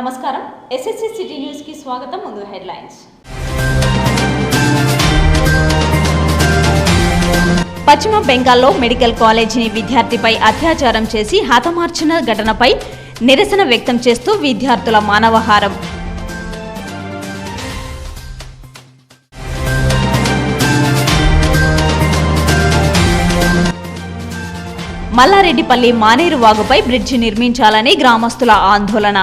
నమస్కారం. SSC city న్యూస్కి స్వాగతం. ముందు హెడ్లైన్స్. పశ్చిమ బెంగాల్లో మెడికల్ కాలేజీని విద్యార్థిపై అత్యాచారం చేసి హతమార్చిన ఘటనపై నిరసన వ్యక్తం చేస్తూ విద్యార్థుల మానవహారం. మల్లారెడ్డిపల్లి మానేరు వాగుపై బ్రిడ్జి నిర్మించాలని గ్రామస్తుల ఆందోళన.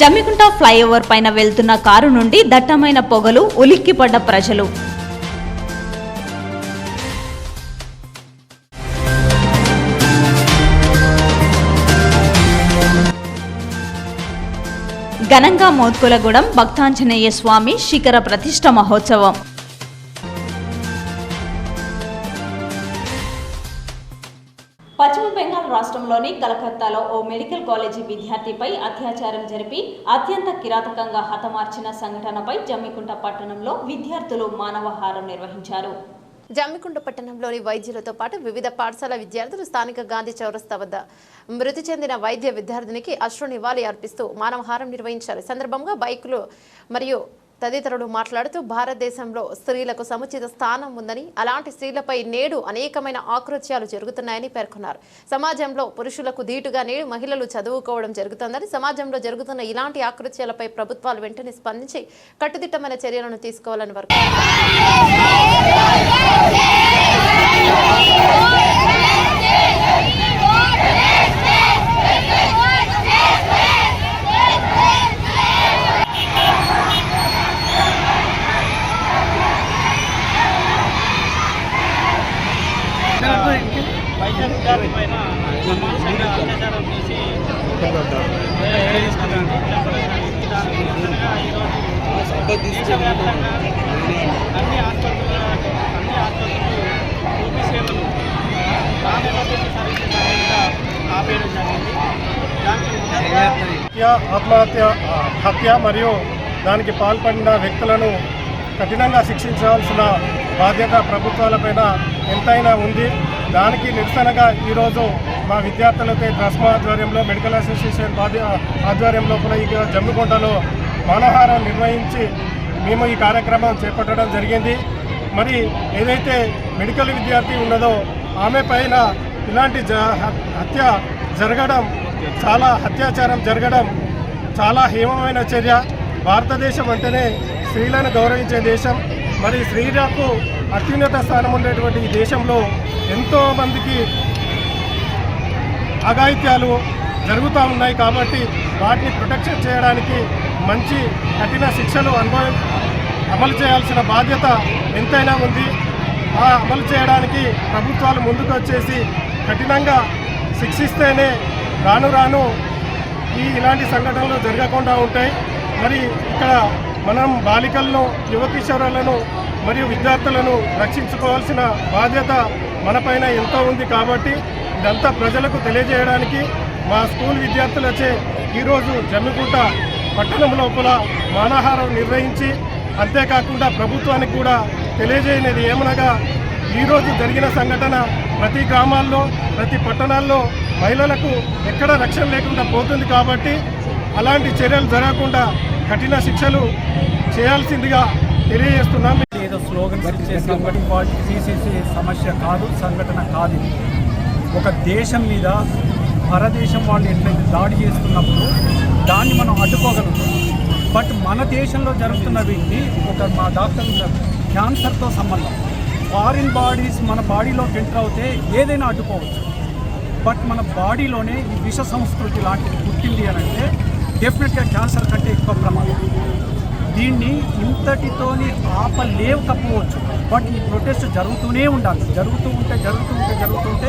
జమ్మికుంట ఫ్లైఓవర్ పైన వెళ్తున్న కారు నుండి దట్టమైన పొగలు ఉలిక్కిపడ్డ ప్రజలు. ఘనంగా మోత్కులగూడెం భక్తాంజనేయ స్వామి శిఖర ప్రతిష్ట మహోత్సవం. బెంగాల్ కలకత్తాలో ఓ మెడికల్ కాలేజీ విద్యార్థిపై అత్యాచారం జరిపి అత్యంత కిరాతకంగా హతమార్చిన సంఘటనపై జమ్మికుంట పట్టణంలో విద్యార్థులు మానవహారం నిర్వహించారు. జమ్మికుంట పట్టణంలోని వైద్యులతో పాటు వివిధ పాఠశాల విద్యార్థులు స్థానిక గాంధీ చౌరస్తా వద్ద మృతి చెందిన వైద్య విద్యార్థినికి అశ్రు నివాళి అర్పిస్తూ మానవహారం నిర్వహించారు. సందర్భంగా బైకులు మరియు తదితరులు మాట్లాడుతూ భారతదేశంలో స్త్రీలకు సముచిత స్థానం ఉందని అలాంటి స్త్రీలపై నేడు అనేకమైన ఆకృత్యాలు జరుగుతున్నాయని పేర్కొన్నారు. సమాజంలో పురుషులకు ధీటుగా నేడు మహిళలు చదువుకోవడం జరుగుతుందని సమాజంలో జరుగుతున్న ఇలాంటి ఆకృత్యాలపై ప్రభుత్వాలు వెంటనే స్పందించి కట్టుదిట్టమైన చర్యలను తీసుకోవాలని వారు వైద్య విద్యార్థి పైన అమానుషంగా అత్యాచారం చేసి తీసుకున్నాను దానికి నిరసనగా ఈరోజు దేశవ్యాప్తంగా అన్ని ఆసుపత్రుల అన్ని ఆసుపత్రులు ఓపీ సేవలు నాన్ ఎమర్జెన్సీ సర్వీసెస్ అనేది ఆపేయడం జరిగింది దానికి ముఖ్యంగా హత్య ఆత్మహత్య హత్య మరియు దానికి పాల్పడిన వ్యక్తులను కఠినంగా శిక్షించాల్సిన బాధ్యత ప్రభుత్వాలపైన ఎంతైనా ఉంది. దానికి నిరసనగా ఈరోజు మా విద్యార్థులతో ట్రస్మా ఆధ్వర్యంలో మెడికల్ అసోసియేషన్ బాధ్య ఆధ్వర్యంలో కూడా ఈ జమ్మికొండలో మానహారం నిర్వహించి మేము ఈ కార్యక్రమం చేపట్టడం జరిగింది. మరి ఏదైతే మెడికల్ విద్యార్థి ఉన్నదో ఆమె పైన ఇలాంటి జ హత్య జరగడం చాలా అత్యాచారం జరగడం చాలా హేమమైన చర్య. భారతదేశం అంటేనే స్త్రీలను గౌరవించే దేశం. మరి స్త్రీలకు అత్యున్నత స్థానం ఉండేటువంటి ఈ దేశంలో ఎంతో మందికి అఘాయిత్యాలు జరుగుతూ ఉన్నాయి కాబట్టి వాటిని ప్రొటెక్షన్ చేయడానికి మంచి కఠిన శిక్షలు అనుభవం అమలు చేయాల్సిన బాధ్యత ఎంతైనా ఉంది. ఆ అమలు చేయడానికి ప్రభుత్వాలు ముందుకు వచ్చేసి కఠినంగా శిక్షిస్తేనే రాను రాను ఈ ఇలాంటి సంఘటనలు జరగకుండా ఉంటాయి మరి ఇక్కడ మనం బాలికలను యువకిశోరులను మరియు విద్యార్థులను రక్షించుకోవాల్సిన బాధ్యత మనపైన ఎంతో ఉంది కాబట్టి ఇదంతా ప్రజలకు తెలియజేయడానికి మా స్కూల్ విద్యార్థులచే ఈరోజు జమ్మికుంట పట్టణం లోపల మానాహారం నిర్వహించి అంతేకాకుండా ప్రభుత్వానికి కూడా తెలియజేయనిది ఏమనగా ఈరోజు జరిగిన సంఘటన ప్రతి గ్రామాల్లో ప్రతి పట్టణాల్లో మహిళలకు ఎక్కడ రక్షణ లేకుండా పోతుంది కాబట్టి అలాంటి చర్యలు జరగకుండా కఠిన శిక్షలు చేయాల్సిందిగా తెలియజేస్తున్నాం. ఏదో స్లోగన్స్ ఇచ్చే సంఘటన వాటికి సమస్య కాదు సంఘటన కాదు ఒక దేశం మీద పరదేశం వాళ్ళు ఎట్లయితే దాడి చేస్తున్నప్పుడు దాన్ని మనం అడ్డుకోగలుగుతాం. బట్ మన దేశంలో జరుగుతున్న వీటిని ఒక మా డాక్టర్ క్యాన్సర్తో సంబంధం. ఫారిన్ బాడీస్ మన బాడీలోకి ఎంటర్ అవుతే ఏదైనా అడ్డుకోవచ్చు. బట్ మన బాడీలోనే ఈ విష సంస్కృతి లాంటిది పుట్టింది అని అంటే డెఫినెట్గా క్యాన్సర్ కంటే ఎక్కువ ప్రమాదం. దీన్ని ఇంతటితోని ఆపలేకపోవచ్చు. బట్ ఈ ప్రొటెస్ట్ జరుగుతూనే ఉండాలి. జరుగుతూ ఉంటే జరుగుతూ ఉంటే జరుగుతుంటే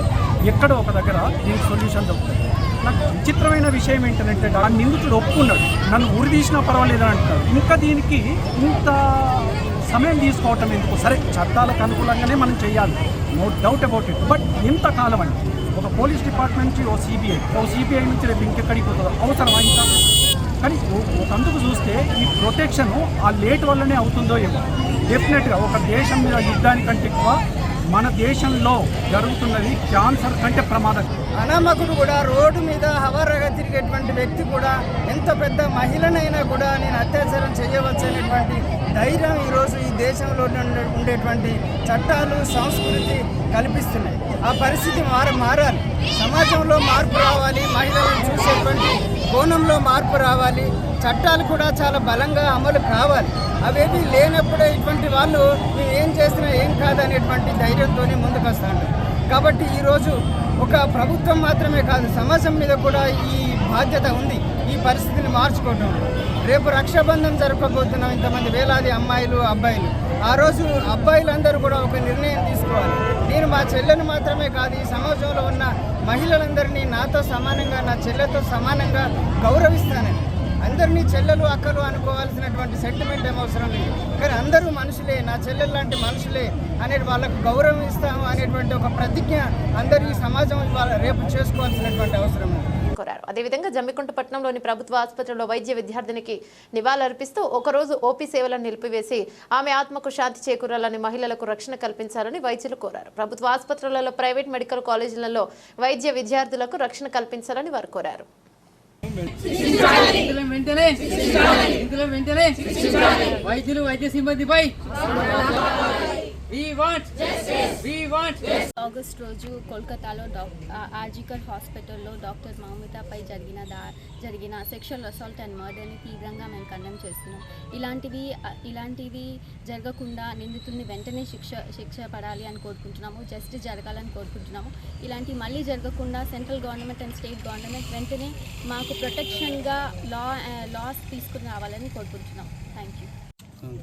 ఎక్కడో ఒక దగ్గర దీనికి సొల్యూషన్ దొరుకుతుంది. నాకు విచిత్రమైన విషయం ఏంటంటే ఆ నిందితుడు ఒప్పుకున్నాడు. నన్ను ఉరి తీసినా పర్వాలేదు అంటున్నాడు. ఇంకా దీనికి ఇంత సమయం తీసుకోవటం ఎందుకు? సరే చట్టాలకు అనుకూలంగానే మనం చేయాలి. No doubt about it but ఎంతకాలం అండి ఒక పోలీస్ డిపార్ట్మెంట్ నుంచి ఓ సిబిఐ ఓ సిబిఐ నుంచి రేపు ఇంకెక్కడికి పోతుందో అవసరం ఇంకా కానీ ఒకందుకు చూస్తే ఈ ప్రొటెక్షన్ ఆ లేట్ వల్లనే అవుతుందో ఏమో. డెఫినెట్గా ఒక దేశం మీద యుద్ధానికంటే ఎక్కువ మన దేశంలో జరుగుతున్నది క్యాన్సర్ కంటే ప్రమాదం. అనామకుడు కూడా రోడ్డు మీద హవారగా తిరిగేటువంటి వ్యక్తి కూడా ఎంత పెద్ద మహిళనైనా కూడా నేను అత్యాచారం చేయవచ్చు అనేటువంటి ధైర్యం ఈరోజు ఈ దేశంలో ఉండే- ఉండేటువంటి చట్టాలు సంస్కృతి కల్పిస్తున్నాయి. ఆ పరిస్థితి మార మారాలి. సమాజంలో మార్పు రావాలి మహిళలను చూసేటువంటి కోణంలో మార్పు రావాలి. చట్టాలు కూడా చాలా బలంగా అమలు కావాలి. అవేవి లేనప్పుడే ఇటువంటి వాళ్ళు మేము ఏం చేసినా ఏం కాదనేటువంటి ధైర్యంతోనే ముందుకు వస్తాను కాబట్టి ఈరోజు ఒక ప్రభుత్వం మాత్రమే కాదు సమాజం మీద కూడా ఈ బాధ్యత ఉంది. ఈ పరిస్థితిని మార్చుకోవటం. రేపు రక్షాబంధం జరపబోతున్నాం ఇంతమంది వేలాది అమ్మాయిలు అబ్బాయిలు. ఆ రోజు అబ్బాయిలందరూ కూడా ఒక నిర్ణయం తీసుకోవాలి. నేను మా చెల్లెను మాత్రమే కాదు ఈ సమాజంలో ఉన్న మహిళలందరినీ నాతో సమానంగా నా చెల్లెతో సమానంగా గౌరవిస్తానని అందరినీ చెల్లెలు అక్కలు అనుకోవాల్సినటువంటి సెంటిమెంట్ ఏం అవసరం లేదు. కానీ అందరూ మనుషులే నా చెల్లెలు లాంటి మనుషులే అనే వాళ్ళకు గౌరవం ఇస్తాము అనేటువంటి ఒక ప్రతిజ్ఞ అందరూ ఈ సమాజం వాళ్ళ రేపు చేసుకోవాల్సినటువంటి అవసరం ఉంది. కోరారు. అదేవిధంగా జమ్మికుంటపట్నంలోని ప్రభుత్వ ఆసుపత్రిలో వైద్య విద్యార్థినికి నివాళులర్పిస్తూ ఒకరోజు ఓపీ సేవలను నిలిపివేసి ఆమె ఆత్మకు శాంతి చేకూరాలని మహిళలకు రక్షణ కల్పించాలని వైద్యులు కోరారు. ప్రభుత్వ ఆసుపత్రులలో ప్రైవేట్ మెడికల్ కాలేజీలలో వైద్య విద్యార్థులకు రక్షణ కల్పించాలని వారు కోరారు. వెంటనే వెంటనే వైద్యులు వైద్య సిబ్బందిపై. ఆగస్ట్ రోజు కోల్కతాలో ఆర్జికల్ హాస్పిటల్లో డాక్టర్ మౌమితాపై జరిగిన దా జరిగిన సెక్షువల్ అసాల్ట్ అండ్ మర్డర్ని తీవ్రంగా మేము ఖండం చేస్తున్నాం. ఇలాంటివి ఇలాంటివి జరగకుండా నిందితుల్ని వెంటనే శిక్ష శిక్ష పడాలి అని కోరుకుంటున్నాము జస్టిస్ జరగాలని కోరుకుంటున్నాము. ఇలాంటివి మళ్ళీ జరగకుండా central government and state government వెంటనే మాకు ప్రొటెక్షన్గా లా లాస్ తీసుకుని రావాలని కోరుకుంటున్నాం. థ్యాంక్ యూ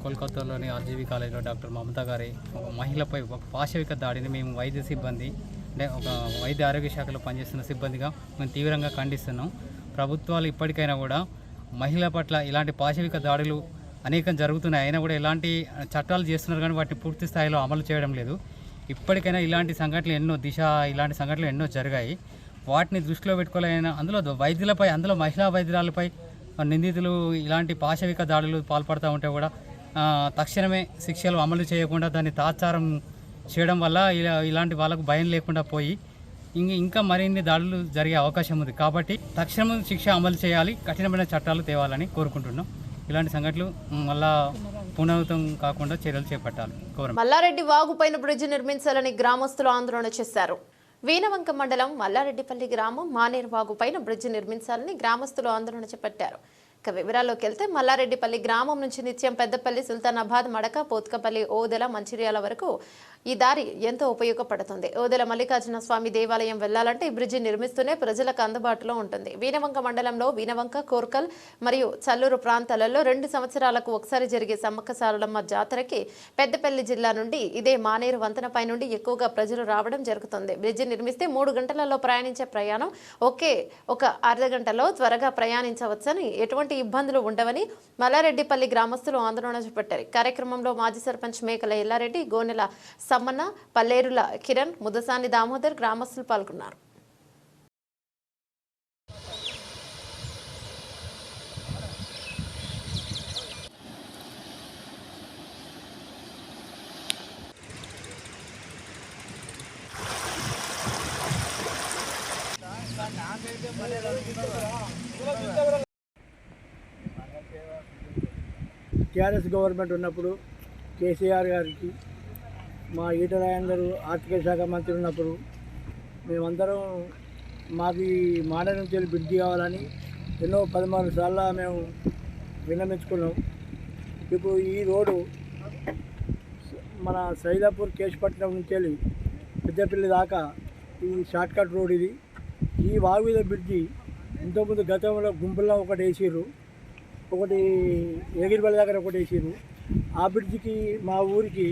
కోల్కతాలోని ఆర్జీవీ కాలేజీలో డాక్టర్ మమతా గారి ఒక మహిళపై ఒక పాశవిక దాడిని మేము వైద్య సిబ్బంది అంటే ఒక వైద్య ఆరోగ్య శాఖలో పనిచేస్తున్న సిబ్బందిగా మేము తీవ్రంగా ఖండిస్తున్నాం. ప్రభుత్వాలు ఇప్పటికైనా కూడా మహిళల పట్ల ఇలాంటి పాశవిక దాడులు అనేకం జరుగుతున్నాయి. అయినా కూడా ఎలాంటి చట్టాలు చేస్తున్నారు కానీ వాటిని పూర్తి స్థాయిలో అమలు చేయడం లేదు. ఇప్పటికైనా ఇలాంటి సంఘటనలు ఎన్నో దిశ ఇలాంటి సంఘటనలు ఎన్నో జరిగాయి. వాటిని దృష్టిలో పెట్టుకోలేన అందులో వైద్యులపై అందులో మహిళా వైద్యురాలపై నిందితులు ఇలాంటి పాశవిక దాడులు పాల్పడుతూ ఉంటే కూడా తక్షణమే శిక్షలు అమలు చేయకుండా దాన్ని తాత్సారం చేయడం వల్ల ఇలా ఇలాంటి వాళ్ళకు భయం లేకుండా పోయి ఇంక ఇంకా మరిన్ని దాడులు జరిగే అవకాశం ఉంది. కాబట్టి తక్షణం శిక్ష అమలు చేయాలి కఠినమైన చట్టాలు తేవాలని కోరుకుంటున్నాం. ఇలాంటి సంఘటనలు మళ్ళా పునరావృతం కాకుండా చర్యలు చేపట్టాలి. మల్లారెడ్డి వాగుపైన బ్రిడ్జ్ నిర్మించాలని గ్రామస్తులు ఆందోళన చేశారు. వీణవంక మండలం మల్లారెడ్డిపల్లి గ్రామం మానేరువాగు పైన బ్రిడ్జి నిర్మించాలని గ్రామస్తులు ఆందోళన చేపట్టారు ఇక వివరాల్లోకి వెళ్తే మల్లారెడ్డిపల్లి గ్రామం నుంచి నిత్యం పెద్దపల్లి సుల్తానాబాద్ మడక పోత్కపల్లి ఓదెల మంచిర్యాల వరకు ఈ దారి ఎంతో ఉపయోగపడుతుంది. ఓదెల మల్లికార్జున స్వామి దేవాలయం వెళ్ళాలంటే ఈ బ్రిడ్జి నిర్మిస్తూనే ప్రజలకు అందుబాటులో ఉంటుంది. వీణవంక మండలంలో వీణవంక కోర్కల్ మరియు చల్లూరు ప్రాంతాలలో రెండు సంవత్సరాలకు ఒకసారి జరిగే సమ్మక్క సారలమ్మ జాతరకి పెద్దపల్లి జిల్లా నుండి ఇదే మానేరు వంతనపై నుండి ఎక్కువగా ప్రజలు రావడం జరుగుతుంది. బ్రిడ్జి నిర్మిస్తే మూడు గంటలలో ప్రయాణించే ప్రయాణం ఒకే ఒక అర్ధ గంటలో త్వరగా ప్రయాణించవచ్చని ఎటువంటి ఇబ్బందులు ఉండవని మల్లారెడ్డిపల్లి గ్రామస్తులు ఆందోళన చేపట్టారు. కార్యక్రమంలో మాజీ సర్పంచ్ మేకల ఎల్లారెడ్డి గోనెల సమ్మన పల్లేరుల కిరణ్ ముదసాని దామోదర్ గ్రామస్తులు పాల్గొన్నారు. టీఆర్ఎస్ గవర్నమెంట్ ఉన్నప్పుడు కేసీఆర్ గారికి మా ఈట రాయందరూ ఆర్థిక శాఖ మంత్రి ఉన్నప్పుడు మేమందరం మాకు మాడ నుంచి వెళ్ళి బ్రిడ్జి కావాలని ఎన్నో పదమూడు సార్లు మేము విన్నమించుకున్నాం ఇప్పుడు ఈ రోడ్డు మన సైదాపూర్ కేశపట్నం నుంచి వెళ్ళి పెద్దపల్లి దాకా ఈ షార్ట్కట్ రోడ్ ఇది. ఈ వాగుద బ్రిడ్జి ఇంతకుముందు గతంలో గుంపుల్లో ఒకటి వేసిర్రు ఒకటి ఎగిరిపల్లి దగ్గర ఒకటి వేసిర్రు ఆ బ్రిడ్జికి మా ఊరికి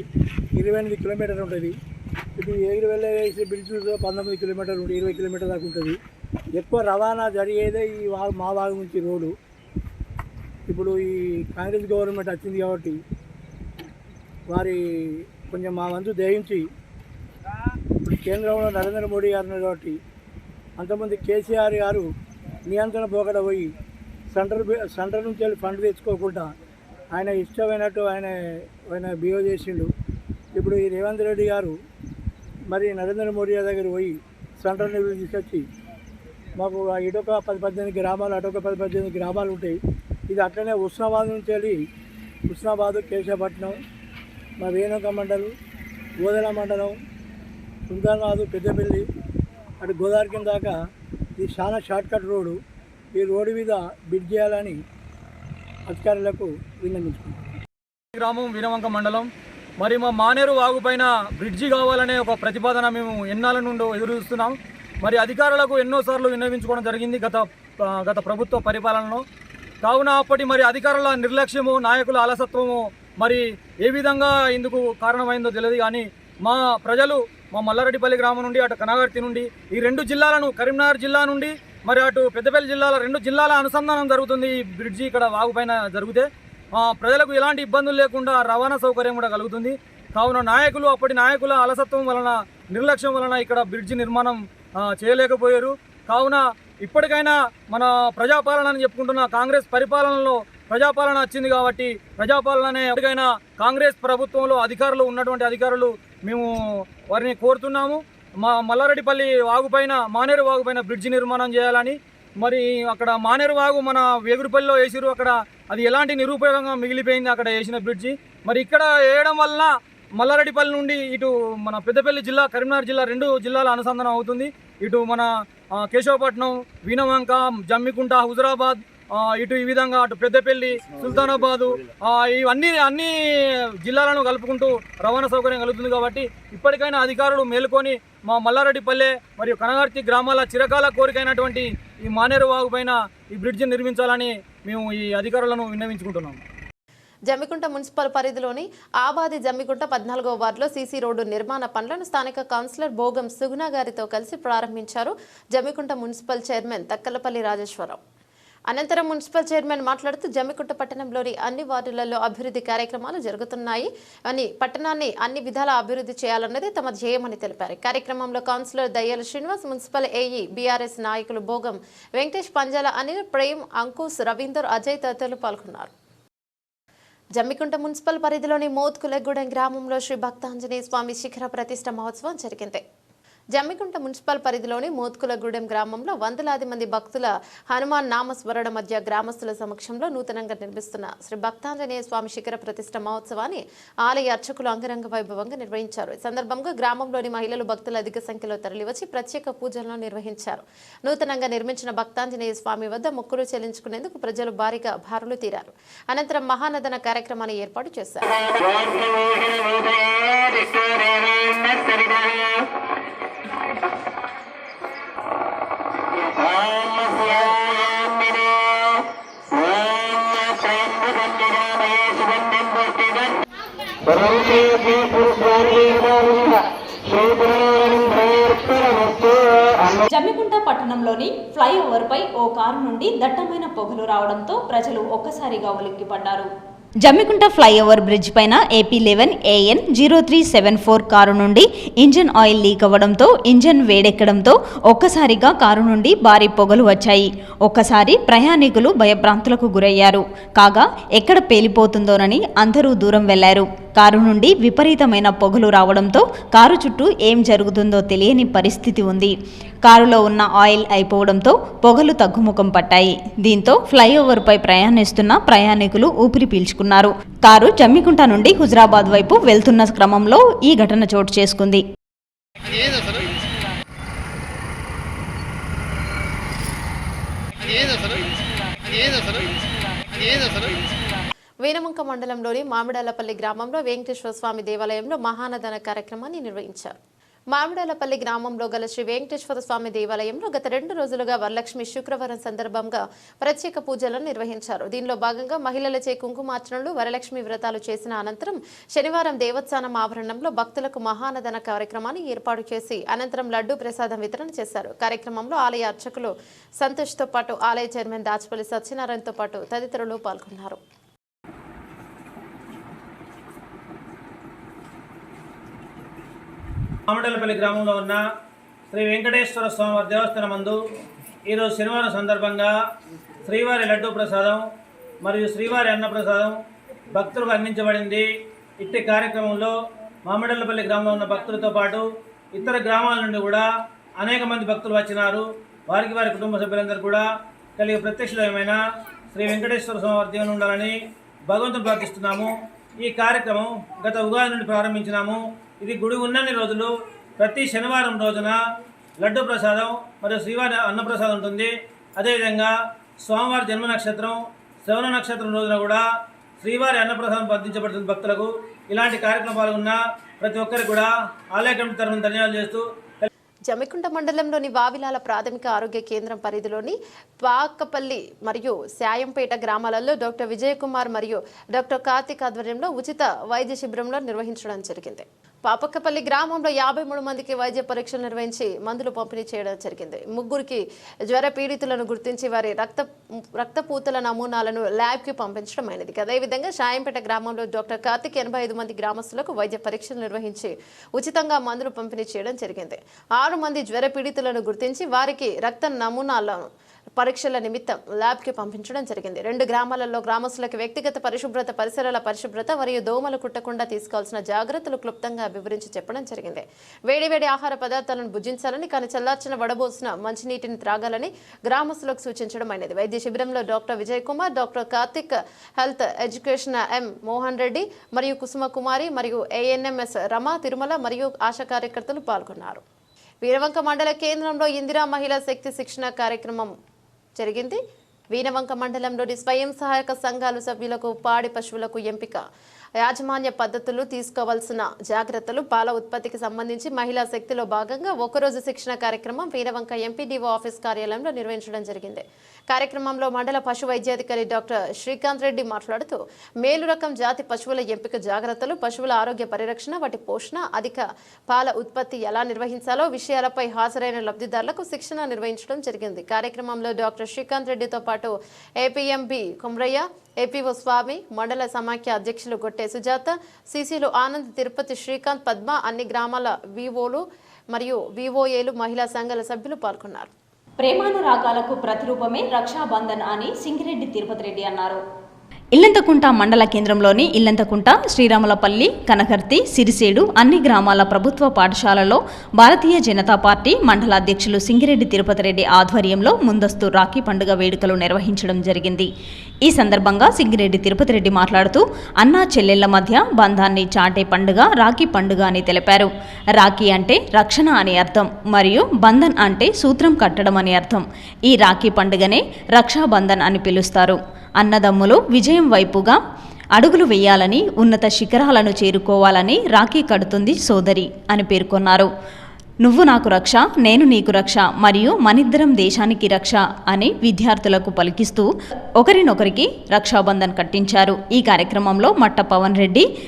ఇరవై ఎనిమిది కిలోమీటర్ ఉంటుంది. ఇప్పుడు ఏగిరిపల్లి వేసే బ్రిడ్జ్ పంతొమ్మిది కిలోమీటర్లు ఉంటుంది ఇరవై కిలోమీటర్ దాకా ఉంటుంది. ఎక్కువ రవాణా జరిగేదే ఈ మా భాగం నుంచి రోడ్డు. ఇప్పుడు ఈ కాంగ్రెస్ గవర్నమెంట్ వచ్చింది కాబట్టి వారి కొంచెం మా వంతు దయించి ఇప్పుడు కేంద్రంలో నరేంద్ర మోడీ గారు ఉన్నారు కాబట్టి అంతమంది కేసీఆర్ గారు నియంత్రణ పోకడ పోయి సెంటర్ సెంటర్ నుంచి వెళ్ళి ఫండ్ తెచ్చుకోకుండా ఆయన ఇష్టమైనట్టు ఆయన ఆయన బిహేవ్ చేసిండు. ఇప్పుడు ఈ రేవంత్ రెడ్డి గారు మరి నరేంద్ర మోడీ దగ్గర పోయి సెంట్రల్ నిధులు తీసుకొచ్చి మాకు ఆ ఇటొక పది పద్దెనిమిది గ్రామాలు అటొక పది పద్దెనిమిది గ్రామాలు ఉంటాయి. ఇది అట్లనే ఉస్నాబాద్ నుంచి వెళ్ళి ఉస్నాబాద్ కేశవపట్నం మా రేణుక మండలం గోదల మండలం సుల్తానాబాద్ పెద్దపల్లి అటు గోదావరి దాకా ఇది చాలా షార్ట్కట్ రోడ్డు. ఈ రోడ్డు మీద బిడ్ చేయాలని అధికారులకు విన్నవించుకుంటాం గ్రామం వీరవంక మండలం. మరి మా మానేరు వాగుపైన బ్రిడ్జి కావాలనే ఒక ప్రతిపాదన మేము ఎన్నాళ్ళ నుండి ఎదురు చూస్తున్నాం. మరి అధికారులకు ఎన్నోసార్లు విన్నవించుకోవడం జరిగింది గత గత ప్రభుత్వ పరిపాలనలో. కావున అప్పటి మరి అధికారుల నిర్లక్ష్యము నాయకుల అలసత్వము మరి ఏ విధంగా ఇందుకు కారణమైందో తెలియదు కానీ మా ప్రజలు మా మల్లారెడ్డిపల్లి గ్రామం నుండి అటు కనగర్తి నుండి ఈ రెండు జిల్లాలను కరీంనగర్ జిల్లా నుండి మరి అటు పెద్దపల్లి జిల్లాల రెండు జిల్లాల అనుసంధానం జరుగుతుంది ఈ బ్రిడ్జి ఇక్కడ వాగు పైన జరిగితే. ప్రజలకు ఎలాంటి ఇబ్బందులు లేకుండా రవాణా సౌకర్యం కూడా కలుగుతుంది. కావున నాయకులు అప్పటి నాయకుల అలసత్వం వలన నిర్లక్ష్యం వలన ఇక్కడ బ్రిడ్జి నిర్మాణం చేయలేకపోయారు. కావున ఇప్పటికైనా మన ప్రజాపాలన అని చెప్పుకుంటున్న కాంగ్రెస్ పరిపాలనలో ప్రజాపాలన వచ్చింది కాబట్టి ప్రజాపాలననే ఎప్పటికైనా కాంగ్రెస్ ప్రభుత్వంలో అధికారులు ఉన్నటువంటి అధికారులు మేము వారిని కోరుతున్నాము. మా మల్లారెడ్డిపల్లి వాగుపైన మానేరు వాగుపైన బ్రిడ్జి నిర్మాణం చేయాలని మరి అక్కడ మానేరు వాగు మన వేగురుపల్లిలో వేసిరు అక్కడ అది ఎలాంటి నిరుపయోగంగా మిగిలిపోయింది అక్కడ వేసిన బ్రిడ్జి. మరి ఇక్కడ వేయడం వల్ల మల్లారెడ్డిపల్లి నుండి ఇటు మన పెద్దపల్లి జిల్లా కరీంనగర్ జిల్లా రెండు జిల్లాల అనుసంధానం అవుతుంది. ఇటు మన కేశవపట్నం వీణవంక జమ్మికుంట హుజరాబాద్ ఇటు ఈ విధంగా అటు పెద్దపల్లి సుల్తానాబాదు ఇవన్నీ అన్ని జిల్లాలను కలుపుకుంటూ రవాణా సౌకర్యం కలుగుతుంది కాబట్టి ఇప్పటికైనా అధికారులు మేలుకొని మా మల్లారెడ్డిపల్లె మరియు కనగర్తి గ్రామాల చిరకాల కోరికైనటువంటి ఈ మానేరు వాగు పైన ఈ బ్రిడ్జ్ నిర్మించాలని మేము ఈ అధికారులను విన్నవించుకుంటున్నాం. జమ్మికుంట మున్సిపల్ పరిధిలోని ఆబాది జమ్మికుంట పద్నాలుగో వార్డులో సీసీ రోడ్డు నిర్మాణ పనులను స్థానిక కౌన్సిలర్ భోగం సుగుణ గారితో కలిసి ప్రారంభించారు జమ్మికుంట మున్సిపల్ చైర్మన్ తక్కలపల్లి రాజేశ్వరరావు. అనంతరం మున్సిపల్ చైర్మన్ మాట్లాడుతూ జమ్మికుంట పట్టణంలోని అన్ని వార్డులలో అభివృద్ధి కార్యక్రమాలు జరుగుతున్నాయి. అని పట్టణాన్ని అన్ని విధాల అభివృద్ధి చేయాలన్నది తమ ధ్యేయమని తెలిపారు. కార్యక్రమంలో కౌన్సిలర్ దయ్యాల శ్రీనివాస్ మున్సిపల్ ఏఈ బీఆర్ఎస్ నాయకులు భోగం వెంకటేష్ పంజాల అనిల్ ప్రేమ్ అంకుశ్ రవీందర్ అజయ్ తదితరులు పాల్గొన్నారు. జమ్మికుంట మున్సిపల్ పరిధిలోని మోత్కులగూడెం గ్రామంలో శ్రీ భక్తాంజనేయ స్వామి శిఖర ప్రతిష్ట మహోత్సవం జరిగింది. జమ్మికుంట మున్సిపల్ పరిధిలోని మోత్కులగూడెం గ్రామంలో వందలాది మంది భక్తుల హనుమాన్ నామస్మరణ మధ్య గ్రామస్తుల సమక్షంలో నూతనంగా నిర్మిస్తున్న శ్రీ భక్తాంజనేయ స్వామి శిఖర ప్రతిష్ట మహోత్సవాన్ని ఆలయ అర్చకులు అంగరంగ వైభవంగా నిర్వహించారు ఈ సందర్భంగా గ్రామంలోని మహిళలు భక్తులు అధిక సంఖ్యలో తరలివచ్చి ప్రత్యేక పూజలను నిర్వహించారు నూతనంగా నిర్మించిన భక్తాంజనేయ స్వామి వద్ద మొక్కులు చెల్లించుకునేందుకు ప్రజలు భారీగా భారులు తీరారు అనంతరం మహానదన కార్యక్రమాన్ని ఏర్పాటు చేశారు జమ్మికుంట పట్టణంలోని ఫ్లైఓవర్ పై ఓ కారు నుండి దట్టమైన పొగలు రావడంతో ప్రజలు ఒక్కసారిగా ఉలిక్కిపడ్డారు. జమ్మికుంట ఫ్లైఓవర్ బ్రిడ్జ్ పైన AP eleven AN zero three seven four car నుండి ఇంజన్ ఆయిల్ లీక్ అవ్వడంతో ఇంజన్ వేడెక్కడంతో ఒక్కసారిగా కారు నుండి భారీ పొగలు వచ్చాయి. ఒక్కసారి ప్రయాణికులు భయభ్రాంతులకు గురయ్యారు. కాగా ఎక్కడ పేలిపోతుందోనని అందరూ దూరం వెళ్ళారు. కారు నుండి విపరీతమైన పొగలు రావడంతో కారు చుట్టూ ఏం జరుగుతుందో తెలియని పరిస్థితి ఉంది. కారులో ఉన్న ఆయిల్ అయిపోవడంతో పొగలు తగ్గుముఖం పట్టాయి. దీంతో ఫ్లైఓవర్పై ప్రయాణిస్తున్న ప్రయాణికులు ఊపిరి పీల్చుకున్నారు. కారు జమ్మికుంట నుండి హుజరాబాద్ వైపు వెళ్తున్న క్రమంలో ఈ ఘటన చోటు చేసుకుంది. వేనమంక మండలంలోని మామిడాలపల్లి గ్రామంలో వెంకటేశ్వర స్వామి దేవాలయంలో మహానదన కార్యక్రమాన్ని నిర్వహించారు. మామిడాలపల్లి గ్రామంలో గల శ్రీ వెంకటేశ్వర స్వామి దేవాలయంలో గత రెండు రోజులుగా వరలక్ష్మి శుక్రవారం సందర్భంగా ప్రత్యేక పూజలను నిర్వహించారు. దీనిలో భాగంగా మహిళలచే కుంకుమార్చనలు వరలక్ష్మి వ్రతాలు చేసిన అనంతరం శనివారం దేవస్థానం ఆవరణంలో భక్తులకు మహానదన కార్యక్రమాన్ని ఏర్పాటు చేసి అనంతరం లడ్డూ ప్రసాదం వితరణ చేశారు. కార్యక్రమంలో ఆలయ అర్చకులు సంతోష్తో పాటు ఆలయ చైర్మన్ దాచపల్లి సత్యనారాయణతో పాటు తదితరులు పాల్గొన్నారు. మామిడలపల్లి గ్రామంలో ఉన్న శ్రీ వెంకటేశ్వర స్వామివారి దేవస్థానం మందు ఈరోజు శనివారం సందర్భంగా శ్రీవారి లడ్డూ ప్రసాదం మరియు శ్రీవారి అన్నప్రసాదం భక్తులకు అందించబడింది. ఇట్టి కార్యక్రమంలో మామిడల్లపల్లి గ్రామంలో ఉన్న భక్తులతో పాటు ఇతర గ్రామాల నుండి కూడా అనేక మంది భక్తులు వచ్చినారు. వారికి వారి కుటుంబ సభ్యులందరూ కూడా కలిగి ఏమైనా శ్రీ వెంకటేశ్వర స్వామి వారి ఉండాలని భగవంతుని ప్రార్థిస్తున్నాము. ఈ కార్యక్రమం గత ఉగాది నుండి ప్రారంభించినాము. ఇది గుడి ఉన్నన్ని రోజులు ప్రతి శనివారం రోజున లడ్డు ప్రసాదం మరియు శ్రీవారి అన్నప్రసాదం ఉంటుంది. అదేవిధంగా స్వామివారి జన్మ నక్షత్రం శ్రవణ నక్షత్రం రోజున కూడా శ్రీవారి అన్నప్రసాదం బంధించబడుతుంది భక్తులకు. ఇలాంటి కార్యక్రమం పాల్గొన్న ప్రతి ఒక్కరికి కూడా ఆలయ కమిటీ తరఫున ధన్యవాదాలు చేస్తూ జమికుంట మండలంలోని వావిలాల ప్రాథమిక ఆరోగ్య కేంద్రం పరిధిలోని పాకపల్లి మరియు శాయంపేట గ్రామాలలో డాక్టర్ విజయకుమార్ మరియు డాక్టర్ కార్తిక్ ఆధ్వర్యంలో ఉచిత వైద్య శిబిరంలో నిర్వహించడం జరిగింది. పాపక్కపల్లి గ్రామంలో యాభై మూడు మందికి వైద్య పరీక్షలు నిర్వహించి మందులు పంపిణీ చేయడం జరిగింది. ముగ్గురికి జ్వర పీడితులను గుర్తించి వారి రక్త రక్తపూతల నమూనాలను ల్యాబ్కి పంపించడం అయినది. అదేవిధంగా షాయంపేట గ్రామంలో డాక్టర్ కార్తిక్ ఎనభై ఐదు మంది గ్రామస్తులకు వైద్య పరీక్షలు నిర్వహించి ఉచితంగా మందులు పంపిణీ చేయడం జరిగింది. ఆరు మంది జ్వర పీడితులను గుర్తించి వారికి రక్త నమూనాలను పరీక్షల నిమిత్తం ల్యాబ్కి పంపించడం జరిగింది. రెండు గ్రామాలలో గ్రామస్తులకు వ్యక్తిగత పరిశుభ్రత పరిసరాల పరిశుభ్రత మరియు దోమలు కుట్టకుండా తీసుకోవాల్సిన జాగ్రత్తలు క్లుప్తంగా వివరించి చెప్పడం జరిగింది. వేడివేడి ఆహార పదార్థాలను భుజించాలని కానీ చల్లార్చిన వడబోసిన మంచినీటిని త్రాగాలని గ్రామస్తులకు సూచించడం అయినది. వైద్య శిబిరంలో doctor Vijay Kumar doctor Karthik health education M Mohan Reddy మరియు కుసుమ కుమారి మరియు ఏఎన్ఎంఎస్ రమ తిరుమల మరియు ఆశా కార్యకర్తలు పాల్గొన్నారు. వీరవంక మండల కేంద్రంలో ఇందిరా మహిళా శక్తి శిక్షణ కార్యక్రమం జరిగింది. వీనవంక మండలంలోని స్వయం సహాయక సంఘాలు సభ్యులకు పాడి పశువులకు ఎంపిక. యాజమాన్య పద్ధతులు తీసుకోవాల్సిన జాగ్రత్తలు పాల ఉత్పత్తికి సంబంధించి మహిళా శక్తిలో భాగంగా ఒకరోజు శిక్షణ కార్యక్రమం వీరవంక ఎంపీడీఓ ఆఫీస్ కార్యాలయంలో నిర్వహించడం జరిగింది. కార్యక్రమంలో మండల పశు వైద్యాధికారి డాక్టర్ శ్రీకాంత్ రెడ్డి మాట్లాడుతూ మేలు రకం జాతి పశువుల ఎంపిక జాగ్రత్తలు పశువుల ఆరోగ్య పరిరక్షణ వాటి పోషణ అధిక పాల ఉత్పత్తి ఎలా నిర్వహించాలో విషయాలపై హాజరైన లబ్ధిదారులకు శిక్షణ నిర్వహించడం జరిగింది. కార్యక్రమంలో డాక్టర్ శ్రీకాంత్ రెడ్డితో పాటు ఏపీఎంబి కుమ్రయ్య ఏపీఓ స్వామి మండల సమాఖ్య అధ్యక్షులు గొట్టె సుజాత సిసిలు ఆనంద్ తిరుపతి శ్రీకాంత్ పద్మ అన్ని గ్రామాల వివోలు మరియు వివోఏలు మహిళా సంఘాల సభ్యులు పాల్గొన్నారు. ప్రేమానురాగాలకు ప్రతిరూపమే రక్షాబంధన్ అని సింగిరెడ్డి తిరుపతి రెడ్డి అన్నారు. ఇల్లంతకుంట మండల కేంద్రంలోని ఇల్లంతకుంట శ్రీరాములపల్లి కనకర్తి సిరిసేడు అన్ని గ్రామాల ప్రభుత్వ పాఠశాలలో భారతీయ జనతా పార్టీ మండల అధ్యక్షులు సింగిరెడ్డి తిరుపతి రెడ్డి ఆధ్వర్యంలో ముందస్తు రాఖీ పండుగ వేడుకలు నిర్వహించడం జరిగింది. ఈ సందర్భంగా సింగిరెడ్డి తిరుపతి రెడ్డి మాట్లాడుతూ అన్నా చెల్లెళ్ళ మధ్య బంధాన్ని చాటే పండుగ రాఖీ పండుగ అని తెలిపారు. రాఖీ అంటే రక్షణ అని అర్థం మరియు బంధన్ అంటే సూత్రం కట్టడం అని అర్థం. ఈ రాఖీ పండుగనే రక్షాబంధన్ అని పిలుస్తారు. అన్నదమ్ములు విజయం వైపుగా అడుగులు వేయాలని ఉన్నత శిఖరాలను చేరుకోవాలని రాఖీ కడుతుంది సోదరి అని పేర్కొన్నారు. నువ్వు నాకు రక్ష నేను నీకు రక్ష మరియు మనిద్దరం దేశానికి రక్ష అని విద్యార్థులకు పలికిస్తూ ఒకరినొకరికి రక్షాబంధన్ కట్టించారు. ఈ కార్యక్రమంలో మట్ట పవన్ రెడ్డి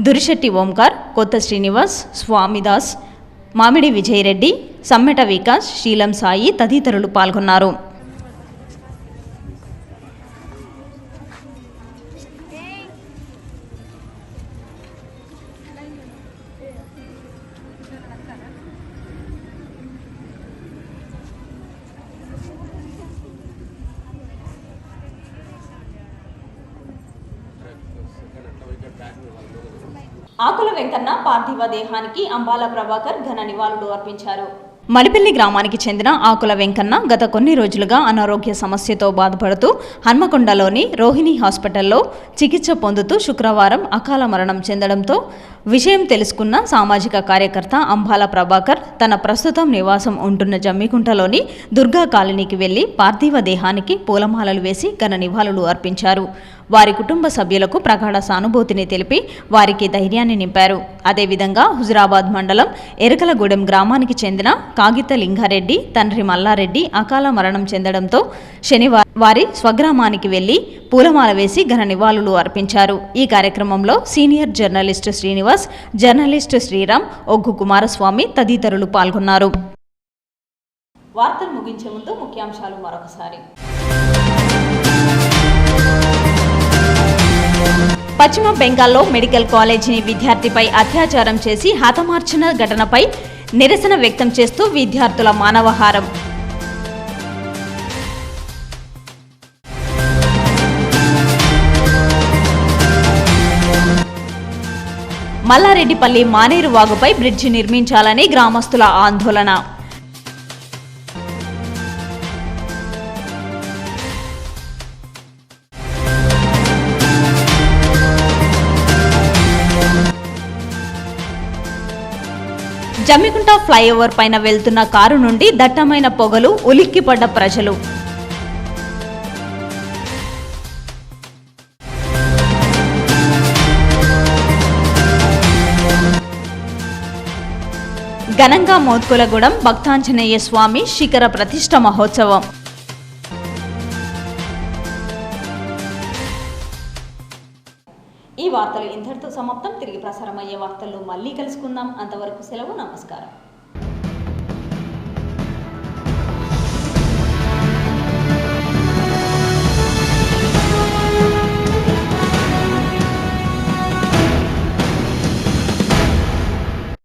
దురిశెట్టి ఓంకార్ కొత్త శ్రీనివాస్ స్వామిదాస్ మామిడి విజయరెడ్డి సమ్మెట వికాస్ శీలం సాయి తదితరులు పాల్గొన్నారు. ఆకుల వెంకన్న పార్థివ దేహానికి అంబాల ప్రభాకర్ ఘన నివాళులు అర్పించారు. మడిపల్లి గ్రామానికి చెందిన ఆకుల వెంకన్న గత కొన్ని రోజులుగా అనారోగ్య సమస్యతో బాధపడుతూ హన్మకొండలోని రోహిణి హాస్పిటల్లో చికిత్స పొందుతూ శుక్రవారం అకాల మరణం చెందడంతో విషయం తెలుసుకున్న సామాజిక కార్యకర్త అంబాల ప్రభాకర్ తన ప్రస్తుతం నివాసం ఉంటున్న జమ్మికుంటలోని దుర్గా కాలనీకి వెళ్ళి పార్థివ దేహానికి పూలమాలలు వేసి ఘన నివాళులు అర్పించారు. వారి కుటుంబ సభ్యులకు ప్రగాఢ సానుభూతిని తెలిపి వారికి ధైర్యాన్ని నింపారు. అదేవిధంగా హుజురాబాద్ మండలం ఎరకలగూడెం గ్రామానికి చెందిన కాగిత లింగారెడ్డి తండ్రి మల్లారెడ్డి అకాల మరణం చెందడంతో శనివారం వారి స్వగ్రామానికి వెళ్ళి పూలమాల వేసి ఘన నివాళులు అర్పించారు. ఈ కార్యక్రమంలో senior journalist Srinivas journalist Sriram Oggu Kumaraswamy తదితరులు పాల్గొన్నారు. వార్తలు ముగించే ముందు ముఖ్యాంశాలు మరొకసారి. పశ్చిమ బెంగాల్లో మెడికల్ కాలేజీని విద్యార్థిపై అత్యాచారం చేసి హతమార్చిన ఘటనపై నిరసన వ్యక్తం చేస్తూ విద్యార్థుల మానవహారం. మల్లారెడ్డిపల్లి మానేరు వాగుపై బ్రిడ్జి నిర్మించాలని గ్రామస్తుల ఆందోళన. జమ్మికుంట ఫ్లైఓవర్ పైన వెళ్తున్న కారు నుండి దట్టమైన పొగలు ఉలిక్కిపడ్డ ప్రజలు. ఘనంగా మోత్కులగూడెం భక్తాంజనేయ స్వామి శిఖర ప్రతిష్ట మహోత్సవం. వార్తలు ఇంతటితో సమాప్తం. తిరిగి ప్రసారం అయ్యే వార్తల్లో మళ్ళీ కలుసుకుందాం. అంతవరకు సెలవు నమస్కారం.